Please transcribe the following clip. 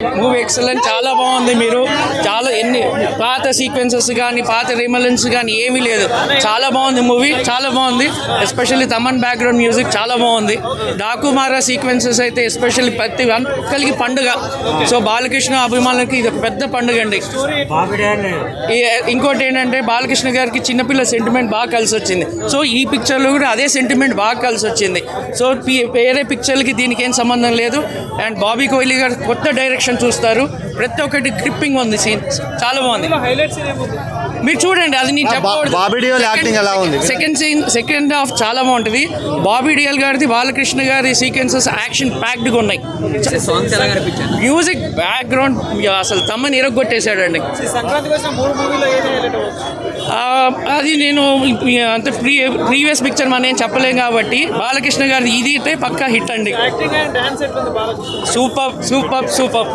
Movie excellent చాలా బాగుంది మీరు. ఎన్ని పాత సీక్వెన్సెస్ కానీ పాత రిమలెన్స్ కానీ ఏమీ లేదు. చాలా బాగుంది మూవీ చాలా బాగుంది. ఎస్పెషల్లీ తమన్ బ్యాక్గ్రౌండ్ మ్యూజిక్ చాలా బాగుంది. డాకుమారా సీక్వెన్సెస్ అయితే ఎస్పెషల్లీ ప్రతి ఒక్కరికి పండుగ. సో బాలకృష్ణ అభిమానులకి ఇది పెద్ద పండుగ అండి. ఇంకోటి ఏంటంటే బాలకృష్ణ గారికి చిన్నపిల్ల సెంటిమెంట్ బాగా కలిసి వచ్చింది. సో ఈ పిక్చర్లో కూడా అదే సెంటిమెంట్ బాగా కలిసి వచ్చింది. సో వేరే పిక్చర్లకి దీనికి ఏం సంబంధం లేదు. అండ్ బాబీ కోహ్లీ గారు కొత్త డైరెక్షన్ చూస్తారు. ప్రతి ఒక్కటి క్రిప్పింగ్ ఉంది సీన్ చాలా బాగుంది. మీరు చూడండి అది నేను చెప్పకూడదు. బాబీ డియోల్ యాక్టింగ్ ఎలా ఉంది? సెకండ్ సీన్ సెకండ్ హాఫ్ చాలా బాగుంటుంది. బాబీ డియల్ గారిది బాలకృష్ణ గారి సీక్వెన్సెస్ యాక్షన్ ప్యాక్డ్గా ఉన్నాయి. మ్యూజిక్ బ్యాక్గ్రౌండ్ అసలు తమ్మని ఇరగొట్టేశాడండి. అది నేను అంటే ప్రీ ప్రీవియస్ పిక్చర్ మనం ఏం చెప్పలేం కాబట్టి బాలకృష్ణ గారి ఇది అయితే పక్కా హిట్ అండి. యాక్టింగ్ అండ్ డాన్స్ ఎట్లుంది బాలకృష్ణ? Super super super